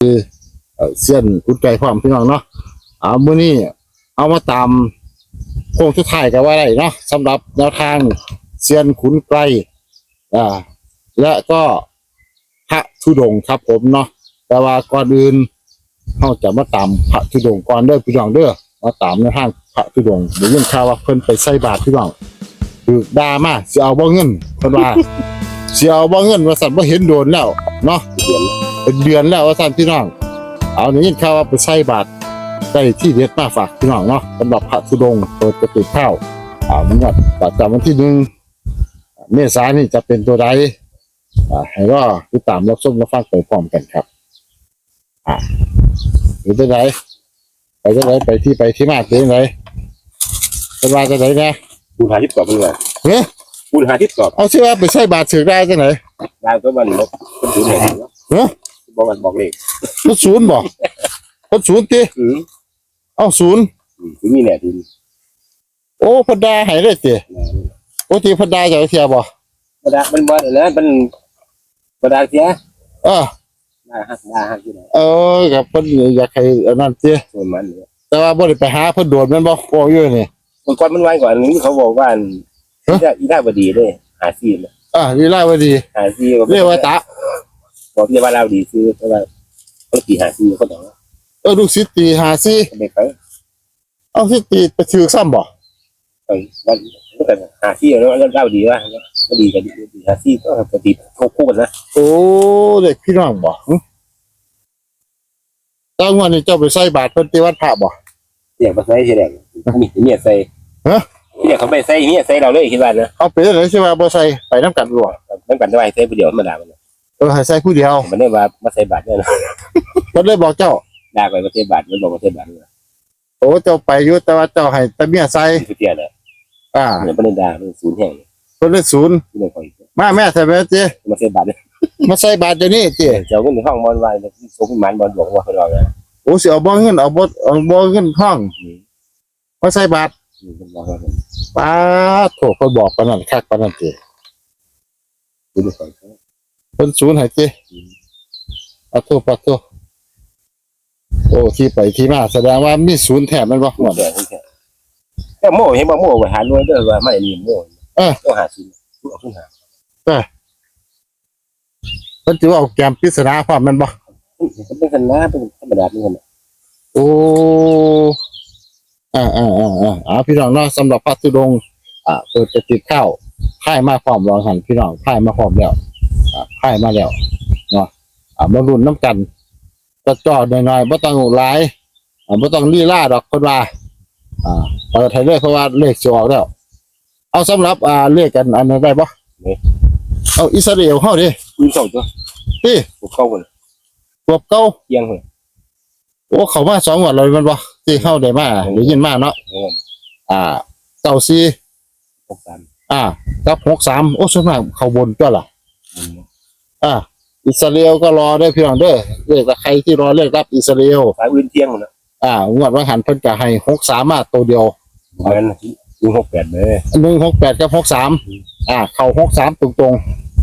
เอ่อเสี้ยนกุดไก่พร้อมพี่น้องเนาะเอามื้อนี้เอามาตามโค้งสุดท้ายกันว่าได้เนาะสำหรับแนวทางเสียนขุนไกลอ่า และก็พระธุดงค์ครับผมเนาะแต่ว่าก่อนอื่นเราจะมาตามพระธุดงค์ก่อนเด้อพี่น้องเด้อมาตามในวทางพระธุดงค์เดี๋ยวยินข่าวว่าเพิ่นไปใส่บาตรพี่น้องคือด่ามาสิเอาบ่เงินเพิ่นว่า สิเอาบ่เงินว่าสั่นบ่เห็นโดนแล้วเนาะ เดือนเป็นเดือนแล้วว่าท่านพี่น้อง เอาหนึ่งข่าวว่าไปใส่บาตรได้ที่เด็ดมาฝากพี่น้องเนาะสำหรับพระธุดงค์เปิดกระติกข้าวอ่ามันก็ประจำวันที่หนึ่งเมษายนนี่จะเป็นตัวใดอ่าให้ก็ติดตามรับชมรับฟังไปพร้อมกันครับ อ่าหรือจะไหนไปจะไหนไปที่ไปที่มาเป็นไหนจะมาจะไหนนะปูหาทิพย์กรอบมันเลยเฮ้ยปูหาทิพย์กรอบเอาชื่อว่าไปใส่บาตรถือได้จะไหนได้ก็มันลบคนถือไหนเฮ้ย บอกมันบอกเลขคนศูนย์บอกคนศูนย์ตีอืมเอาศูนย์ถึงมีแน่ทีโอ้พนดาใหายเลยตีโอ้ทีพนดาจะเอาเทียบ่กระดาษมันบอลนะมันกระดาษเสียเออได้ฮักได้ฮักที่ไหนเออกับเพิ่นอยากให้อันนั้นติส่วนมันเนี่ยแต่ว่าบ่ได้ไปหาเพิ่นโดดแมันบ่โอ้อยู่นี่ มันก่อนมันไว้ก่อนนี้เขาบอกว่าอีได้อีได้บดีเลยหาซีนอะลีลาวดีหาซีเรียกว่าตะ บอกเรียกว่าเราดีซื้อเพราะว่าเขาตีหาซีเขาต้องเออลูกศิษย์ตีหาซิไปไปเอาสิตีไปถือซ้ำบ่ไปวันก็หาซีแล้วเล่าดีว่าก็ดีกันดีหาซีก็ปกติเขาคู่กันนะโอ้เด็กพี่น้องบ่หึตอนวันนี้เจ้าไปใส่บาตรเพิ่นที่วัดพระบ่เสียงมาใส่เสียงมีเมียใส่เสียงเขาไม่ใส่เมียใส่เราเลยคิดว่านะเอาไปจังได๋สิว่าบ่ใส่ไปนํกันบ่มันกันได้ใส่ผู้เดียวมาด่ามัน เออให้ใส่ผู้เดียวมันได้ว่ามาใส่บาทเนี่ยนะเพิ่นเลยบอกเจ้าด่าไปมาใส่บาทมันบอกมาใส่บาทเนี่ยโอ้เจ้าไปอยู่แต่ว่าเจ้าให้แต่เมียใส่คือเตี้ยเลยอ่าเนี่ยมันด่ามันศูนย์แห่งเพิ่นเลยศูนย์ที่ไหนคอยมาแม่ใส่ไปติมาใส่บาทเนี่ยมาใส่บาตรเดี๋ยวนี้ติเจ้าก็ในห้องบอลวายเนี่ยสมมันบอลบอกว่าเขาลอยนะโอ้สิเอาบ่เงินเอาบ่เอาบ่เงินห้องมาใส่บาตรมันบอกว่าป้าโถเพิ่นบอกปานนั้นคักปานนั้นติคือไม่คอย เพิ่นศูนย์ให้ติเอาโทษปะโทษโอ้ที่ไปที่มาแสดงว่ามีศูนย์แถมแมันบ่หหมมดดเลยแต่โม่เห็นว่าโม่ไปหาด้วยเด้อว่าไม่มีโม่ต้องหาซื้อเอาขึ้นหาเพิ่นสิว่าเอาแกมปริศนาความแมันบ่มันเป็นกันนะเป็นธรรมดาเป็นกันโอ้อ่าอ่าอ่าอ่าอ่าพี่น้องเนาะสำหรับพระธุดงค์อ่าเปิดจะติดข้าวพ่ายมาพร้อมรองหันพี่น้องพ่ายมาพร้อมแล้วอ่า พ่ายมาแล้วเนาะอ่ามารุ่นน้ำกันจะจอดหน่อยๆบ่ต้องหลายอ่าบ่ต้องลีลาดอกเพิ่นว่าอ่าเปิดให้เลยเพราะว่าเลขสิออกแล้วเอาสำหรับอ่าเลขกันอันนั้นได้บ่เอาอิสราเอลเฮาดิปืนสองตัวพี่พวกเขาคนตัวเก่าเที่ยงเลยโอ้เขามาสองวันเลยแมันบ่ที่เฮาได้มาได้ยินมาเนาะโอ้อ่าเก้าสี่พวกกันอ่ากับหกสามโอ้ส่วนมากเขาบนตัวล่ะ อ่าอิสราเอลก็รอได้อพี่น้องเด้อเลขใครที่รอเลขรับอิสราเอลสายอื่นเที่ยงนะอ่างวดวังหันเพิ่นก็ให้หกสามมาตัวเดียวเหมือนยิงหกแปดเลยหนึ่งหกแปดกับหกสามอ่า เข้าหกสามตรงตรง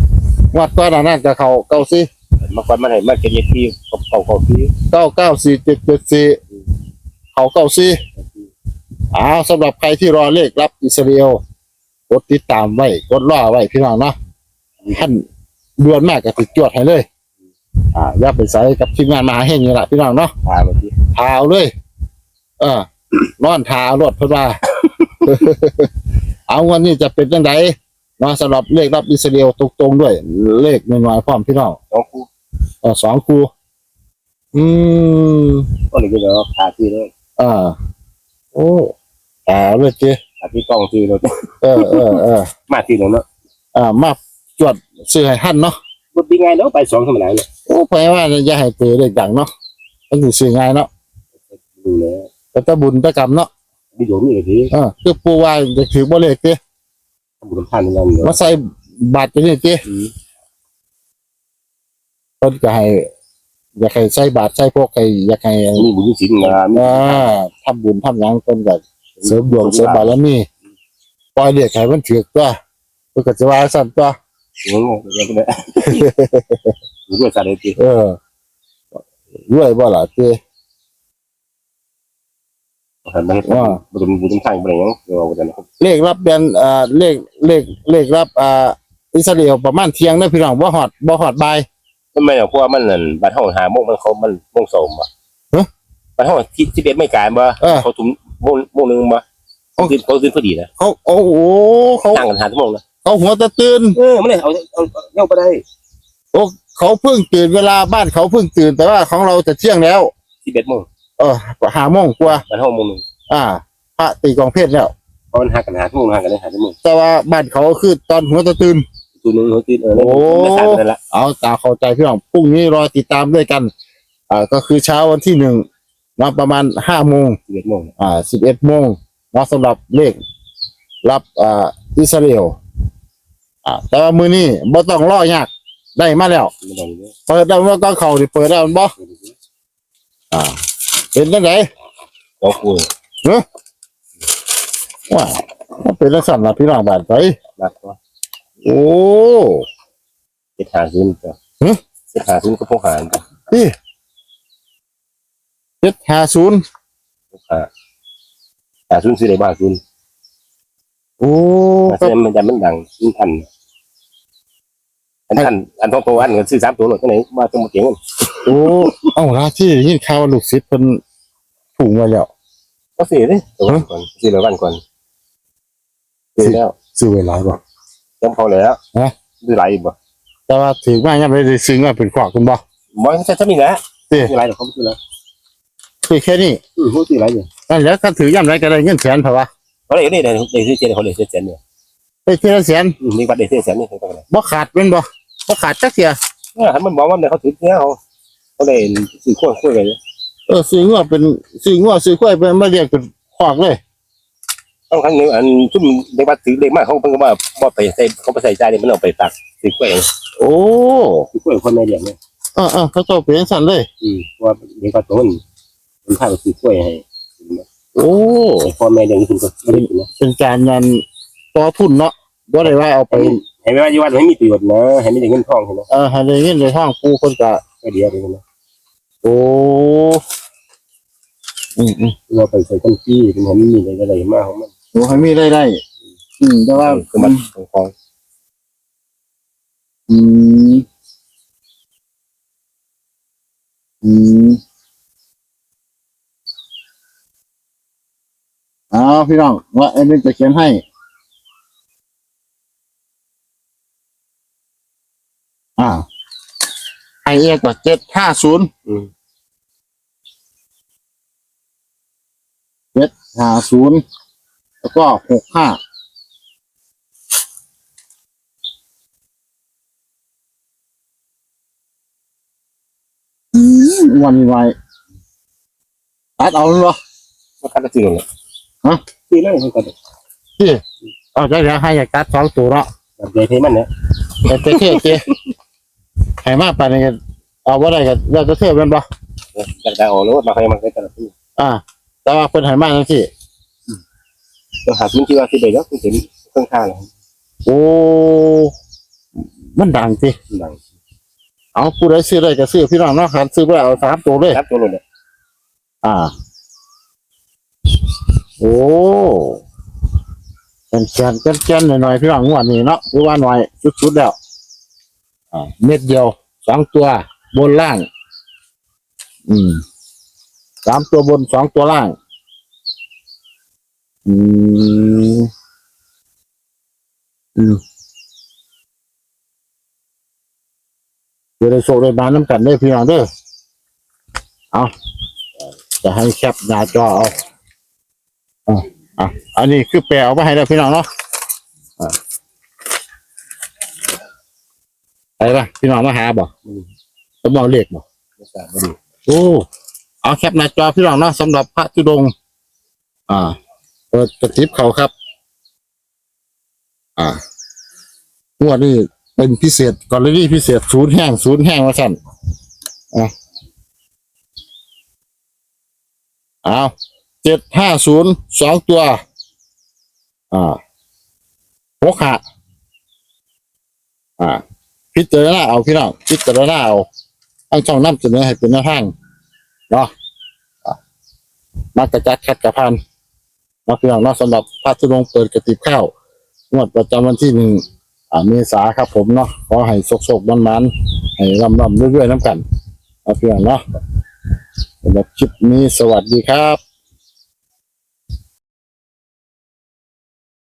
ๆงวดก่อนหน้านั้นก็เข้าเก้าสี่มาก่อนมาให้มาเก็บที่เขาเขาเขาที่เก้าเก้าสี่เจ็ดเจ็ดสี่เข้าเก้าสี่อ้าวสำหรับใครที่รอเลขรับอิสราเอลกดติดตามไว้กดรอไว้พี่น้องเนาะท่าน ด่วนมากก็ติดจวดให้เลย อ่าอย่าไปใส่กับทีมงานมหาเฮงนี่แหละพี่น้องเนาะพามาที่ทาเอาเลย เออนอนทาเอารถเพิ่นว่า เอาวันนี้จะเป็นจังไดเนาะสำหรับเลขรับอิสราเอลตรงๆด้วย เลขน้อยๆพร้อมพี่น้องสองคู่เออสองคู่อืมก็เลยก็จะพาที่เลยอ่าโอ้อ่าเลยเจพาที่กล้องที่เราเออเออเออมาที่เราเนาะอ่ามาจวด ซื้อให้ท่านเนาะรถดีไงเนาะไปสองธรรมดาเนี่ยโอ้ไปว่าอย่าให้เตอเลขดังเนาะมันสิซื้อง่ายเนาะดูเลยแต่ตะบุญตะกรรมเนาะดีโดมีเลยทีเออคือปูว่าจะถือบ่เลขเจทำบุญทานนั่นเนาะมาใส่บาตรจะนี่เจเพิ่นก็ให้อยากให้ใส่บาตรใส่พวกให้อยากให้มีบุญศีลงามอ่าทำบุญทำหยังเพิ่นก็เสริมดวงเสริมบารมีปล่อยเรียกให้มันถือตัวเพิ่นก็จะว่าซั่นตัว โอ้โหเดี๋ยวไปเลยรู้ว่าสารทีเออรวยบ่ล่ะเจ้หันมาเฮ็ดว่าบุญบุญทางบ่ได้หยังเดี๋ยวเอาไปนะครับเลขรับแบนอ่าเลขเลขเลขรับอ่าอิสราเอลประมาณเที่ยงนะพี่น้องบ่ฮอดบ่ฮอดบ่ายทำไมอะเพราะว่ามันนั่นบ้านเฮาหาโมงมันเขามันโมงสองบ่ฮะบ้านเฮาที่ที่เบ็ดไม่กลายบ่เออเขาทุ่มโมงโมงหนึงบ่โอ้เขาตื่นเขาตื่นพอดีนะเขาโอ้โหเขาต่างกันหาชั่วโมงนะ เขาหัวตะตื่นเออมันเลยเอาเอาเอาไปได้โอ้เขาเพิ่งตื่นเวลาบ้านเขาเพิ่งตื่น แต่ว่าของเราจะเที่ยงแล้วที่เบ็ดโมงเออหาโมงกว่าบ้านเฮาโมงหนึงอ่าพระตีกองเพศแล้วเพราะมันหากันหาชั่วโมงหากันได้หาชั่วโมงแต่ว่าบ้านเขาคือตอนหัวตะตื่นตัวนึงเขาตื่นเออแล้วโอ้ไม่สายนั่นละเอาตาเข้าใจพี่น้องพรุ่งนี้รอติดตามด้วยกันอ่าก็คือเช้าวันที่หนึ่งนาะประมาณห้าโมงที่เบ็ดโมงอ่าสิบเอ็ดโมงเนาะสำหรับเลขรับอ่าอิสราเอล อ่าแต่ว่ามือนี้บ่ต้องรอยากได้มาแล้วไม่ต้องเลยเปิดแล้วมันก็เข้าที่เปิดแล้วมันบ่อ่า เป็นจังไดเราคุยว่ามันเป็นลักษณะพี่น้องบ้านไปรักก็โอ้เจ็ดหาศูนย์จ้ะฮะเจ็ดหาศูนย์ก็พกหารจ้ะนี่เจ็ดห้าศูนย์พกหาหาศูนย์ซื้อได้บ้างศูนย์โอ้หาศูนย์มันจะมันดังศูนย์พัน อันพันอันทองโตอันเงินซื้อสามตัวหน่อยที่ไหนมาต้องมาเก่งกันโอ้เอ้าล่ะที่ยินข่าวว่าลูกศิษย์เพิ่นถูกมาแล้วก็ซื้อเลยตัววันก่อนซื้อเลยวันก่อนซื้อแล้วซื้อไว้หลายบ่จำเขาแล้วฮะซื้อหลายบ่แต่ว่าถือมายังไม่ได้ซื้อมาเป็นขวากคุณบ่บ่ใช่ถ้ามีแล้วเอ๊ะซื้อหลายเดี๋ยวเขาซื้อแล้วคือแค่นี้อือเขาซื้อหลายอยู่นั่นแหล้วก็ถือยามไรก็ได้เงินแสนเถอะวะเขาเลยได้ได้ได้ซื้อเจ็ดเขาเลยซื้อเจ็ดเนี่ยไปเทื่อแสนอืมมีบัตรได้ซื้อเจ็ดนี่เขาก็ได้บ่ขาดเป็นบ่ บ่ขาดจักเที่ยเออมันบอกว่าเนี่ยเขาถือเนี่ยเขาเขาเลยซื้อขั้วขั้วเลยเออซื้องัวเป็นซื้องัวซื้อควายเป็นมาเรียกเป็นขวากเลยต้องครั้งหนึงอันชุ่มเด็กบัตรถือเด็กมากเขาเพิ่งว่าบ่ไปใส่เขาไปใส่ใจเนี่ยมันเอาไปตักซื้อขั้วเองโอ้ซื้อขั้วคนไม่เลี้ยงเนี่ยเออเออเขาเจ้าเป็นจังซั่นเลย อืมว่าเด็กก็ต้นมันพาไปซื้อขั้วให้โอ้แต่พ่อแม่เลี้ยงคุณก็ไม่ได้กินนะเป็นการงานต่อทุนเนาะบ่ได้ว่าเอาไป ให้ไม่ว่าอยู่ว่าไม่มีประโยชน์นะให้ไม่ได้เงินทองใช่ไหมเออให้ได้เงินในห้องปูคนก็ก็ดีอะไรนะโอ้อืมอืมเราไปใส่กันที่เป็นให้มีอะไรอะไรมากของมันโอ้ให้มีได้ได้ อืมแต่ว่าคือมันของอืมอืมเอาพี่น้องว่าเอ็นจะเขียนให้ อ่าไอเอก็เจ็ดห้าศูนย์อืมห้าศูนย์แล้วก็หกห้าวันนี้ไว้ตัดเอาเลยเหรอมันคัดซื้อเลยฮะซื้อเลยให้กันเอาใจเดี๋ยวให้อยากตัดสองตัวเนาะแบบใจเทมันเนี่ยแต่เท่เท่เท่ ให้มากไปนี่ก็เอาว่าได้ก็เราจะเท่เป็นปะจากดาวออกแล้วมาใครมันก็แต่ละที่อ่า แต่ว่าเป็นให้มากจังที่ต้องหาซื้อที่ว่าที่ใดแล้วคุณเห็นเครื่องค่าเลยโอ้มันดังสิดังเอาผู้ใดซื้อได้ก็ซื้อพี่น้องเนาะครับซื้อไปเอาสามตัวเลยครับตัวนู้นเนี่ยอ่า โอ้เป็นแกนเป็นแกนหน่อยๆพี่น้องงวดนี้เนาะคือว่าหน่อยสุดๆแล้วอ่า เม็ดเดียวสองตัวบนล่าง อืมสามตัวบนสองตัวล่าง อืมอืมเดี๋ยวได้โชคได้มาน้ำกันได้พี่น้องเด้อเอาจะให้แคปหน้าจอเอาอะอะอันนี้คือแปลเอาไปให้แล้วพี่น้องเนาะอะ ไปป่ะพี่น้องมาหาบ่สมองเลขบ่ไม่ทราบไม่ดีโอ้เอาแคปหน้าจอพี่น้องเนาะสำหรับพระธุดงค์อ่าเปิดกระติบเขาครับ อ่างวดนี้เป็นพิเศษกรณีพิเศษศูนย์แห้งศูนย์แห้งว่าสั่นอะเอาเจ็ดห้าศูนย์สองตัว อ่าหกห้าอ่า พิจารณาเอาพี่น้องพิจารณาเอาทั้งช่องน้ำเสนอให้เป็นหน้าทางเนาะมักระจัดขัดกระพันมาพียงเนาะสำหรับพระธุดงเปิดกระติบข้าวงวดประจำวันที่หนึ่งเมษาครับผมเนาะขอให้สกๆมันๆให้ร่ำเรื่อยๆน้ำกันมาพียงเนาะสำหรับคลิปนี้สวัสดีครับ